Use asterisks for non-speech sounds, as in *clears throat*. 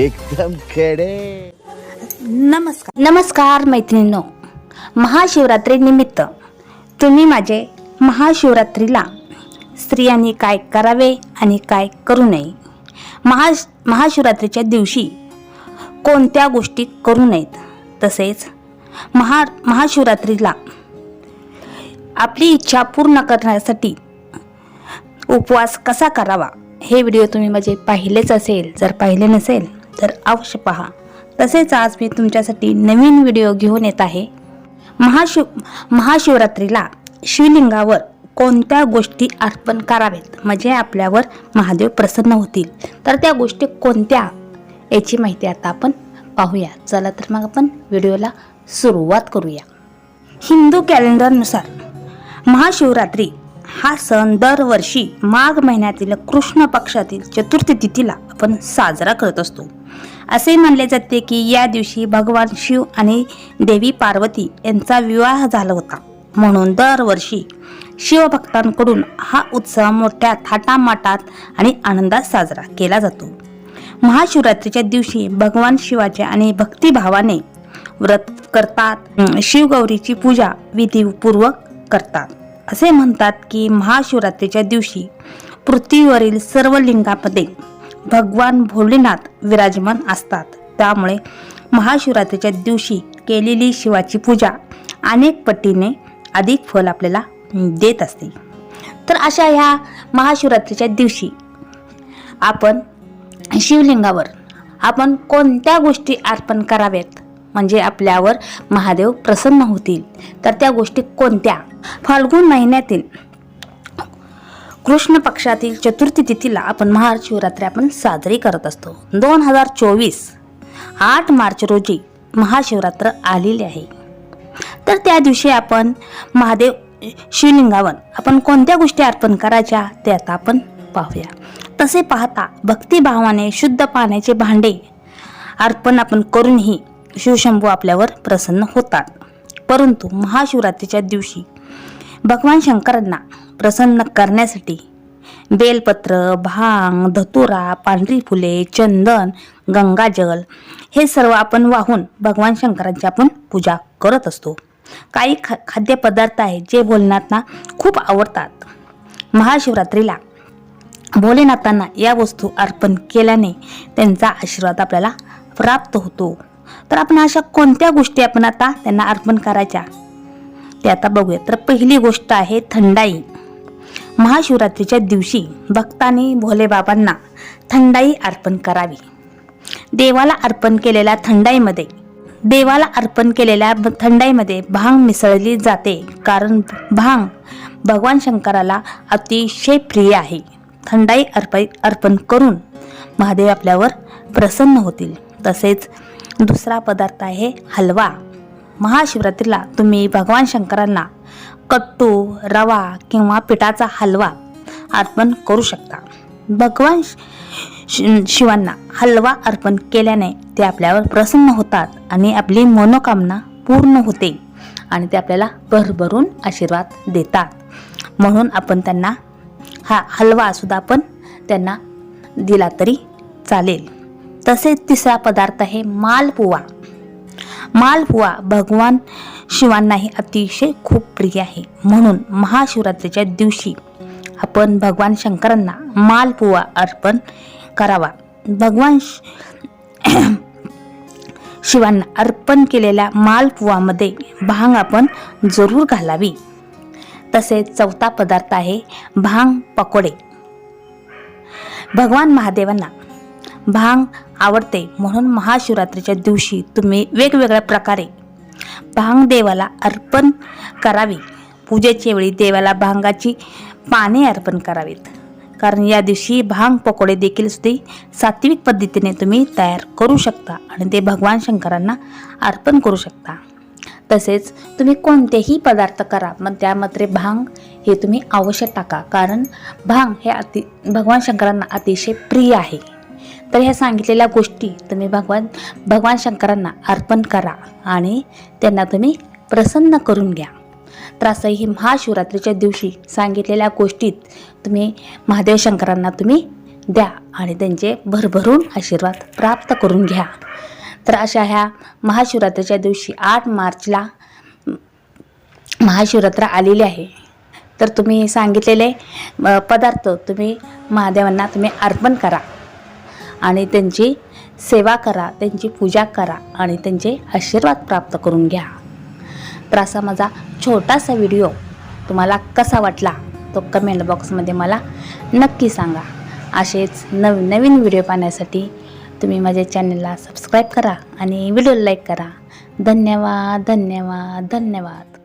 एकदम खेडे. नमस्कार. नमस्कार मैत्रिणींनो. महाशिवरात्री निमित्त तुम्ही माझे महाशिवरात्रीला स्त्रियांनी काय करावे आणि काय करू नये? महा महाशिवरात्रीच्या दिवशी कोणत्या गोष्टी करू नयेत? तसेच महा महाशिवरात्रीला आपली इच्छा पूर्ण करण्यासाठी उपवास कसा करावा? हे व्हिडिओ तुम्ही माझे पाहिलेच असेल जर पाहिले नसेल तर अवश्य पहा. तसेच आज मी तुमच्यासाठी नवीन व्हिडिओ घेऊन येत आहे. महाशिव महाशिवरात्रीला शिवलिंगावर कोणत्या गोष्टी अर्पण करावेत? म्हणजे आपल्यावर महादेव प्रसन्न होतील. तर त्या गोष्टी कोणत्या? याची माहिती आता आपण पाहूया. चला तर मग आपण व्हिडिओला सुरुवात करूया. हिंदू कॅलेंडरनुसार महाशिवरात्री हा सण दरवर्षी माघ महिन्यातील कृष्ण पक्षातील चतुर्थी तिथीला आपण साजरा करत असतो. असे मानले जाते की या दिवशी भगवान शिव आणि देवी पार्वती यांचा विवाह झाला होता. म्हणून दरवर्षी शिवभक्तांकडून हा उत्सव मोठ्या थाटामाटात आणि आनंदात साजरा केला जातो. महाशिवरात्रीच्या दिवशी भगवान शिवाचे आणि भक्तिभावाने व्रत करतात. शिवगौरीची पूजा विधीपूर्वक करतात. असे म्हणतात की महाशिवरात्रीच्या दिवशी पृथ्वीवरील सर्व लिंगामध्ये भगवान भोलेनाथ विराजमान असतात. त्यामुळे महाशिवरात्रीच्या दिवशी केलेली शिवाची पूजा अनेक पटीने अधिक फल आपल्याला देत असते. तर अशा ह्या महाशिवरात्रीच्या दिवशी आपण शिवलिंगावर आपण कोणत्या गोष्टी अर्पण कराव्यात? म्हणजे आपल्यावर महादेव प्रसन्न होतील. तर त्या गोष्टी कोणत्या? फाल्गुन महिन्यातील कृष्ण पक्षातील चतुर्थी तिथीला आपण महाशिवरात्री आपण साजरी करत असतो. दोन हजार चोवीस आठ मार्च रोजी महाशिवरात्र आलेली आहे. तर त्या दिवशी आपण महादेव शिवलिंगावर आपण कोणत्या गोष्टी अर्पण करायच्या ते आता आपण पाहूया. तसे पाहता भक्तिभावाने शुद्ध पाण्याचे भांडे अर्पण आपण करूनही शिवशंभू आपल्यावर प्रसन्न होतात. परंतु महाशिवरात्रीच्या दिवशी भगवान शंकरांना प्रसन्न करण्यासाठी बेलपत्र भांग धतुरा पांढरी फुले चंदन गंगाजल हे सर्व आपण वाहून भगवान शंकरांची आपण पूजा करत असतो. काही खा खाद्यपदार्थ आहेत जे भोलेनाथांना खूप आवडतात. महाशिवरात्रीला भोलेनाथांना या वस्तू अर्पण केल्याने त्यांचा आशीर्वाद आपल्याला प्राप्त होतो. तर आपण अशा कोणत्या गोष्टी आपण आता त्यांना अर्पण करायच्या? ते आता बघूया तर पहिली गोष्ट आहे थंडाई. महाशिवरात्रीच्या दिवशी भक्ताने भोलेबाबांना थंडाई अर्पण करावी. देवाला अर्पण केलेल्या थंडाईमध्ये देवाला अर्पण केलेल्या थंडाईमध्ये भांग मिसळली जाते. कारण भांग भगवान शंकराला अतिशय प्रिय आहे. थंडाई अर्प अर्पण करून महादेव आपल्यावर प्रसन्न होतील. तसेच दुसरा पदार्थ आहे हलवा. महाशिवरात्रीला तुम्ही भगवान शंकरांना कट्टू रवा किंवा पिठाचा हलवा अर्पण करू शकता. भगवान शिवांना हलवा अर्पण केल्याने ते आपल्यावर प्रसन्न होतात आणि आपली मनोकामना पूर्ण होते आणि ते आपल्याला भरभरून आशीर्वाद देतात. म्हणून आपण त्यांना हा हलवा सुद्धा आपण त्यांना दिला तरी चालेल. तसेच तिसरा पदार्थ आहे मालपुवा. मालपुवा भगवान शिवांनाही अतिशय खूप प्रिय आहे. म्हणून महाशिवरात्रीच्या दिवशी आपण भगवान शंकरांना मालपुवा अर्पण करावा. भगवान श- *clears throat* शिवांना अर्पण केलेल्या मालपुवामध्ये भांग आपण जरूर घालावी. तसेच चौथा पदार्थ आहे भांग पकोडे. भगवान महादेवांना भांग आवडते म्हणून महाशिवरात्रीच्या दिवशी तुम्ही वेगवेगळ्या प्रकारे भांग देवाला अर्पण करावी. पूजेच्या वेळी देवाला भांगाची पाने अर्पण करावीत. कारण या दिवशी भांग पकोडे देखील सुद्धा सात्विक पद्धतीने तुम्ही तयार करू शकता आणि ते भगवान शंकरांना अर्पण करू शकता. तसेच तुम्ही कोणतेही पदार्थ करा मग त्यामध्ये भांग हे तुम्ही अवश्य टाका. कारण भांग हे अति भगवान शंकरांना अतिशय प्रिय आहे. तर ह्या सांगितलेल्या गोष्टी तुम्ही भगवान भगवान शंकरांना अर्पण करा आणि त्यांना तुम्ही प्रसन्न करून घ्या. तर असंही महाशिवरात्रीच्या दिवशी सांगितलेल्या गोष्टीत तुम्ही महादेव शंकरांना तुम्ही द्या आणि त्यांचे भरभरून आशीर्वाद प्राप्त करून घ्या. तर अशा ह्या महाशिवरात्रीच्या दिवशी आठ मार्चला महाशिवरात्र आलेली आहे. तर तुम्ही सांगितलेले पदार्थ तुम्ही महादेवांना तुम्ही अर्पण करा. आणि त्यांची सेवा करा त्यांची पूजा करा आणि त्यांचे आशीर्वाद प्राप्त करून घ्या. तर असा माझा छोटासा व्हिडिओ तुम्हाला कसा वाटला तो कमेंट बॉक्समध्ये मला नक्की सांगा. असेच नवीन नवीन व्हिडिओ पाहण्यासाठी तुम्ही माझ्या चॅनलला सबस्क्राईब करा आणि व्हिडिओ लाईक करा. धन्यवाद धन्यवाद धन्यवाद.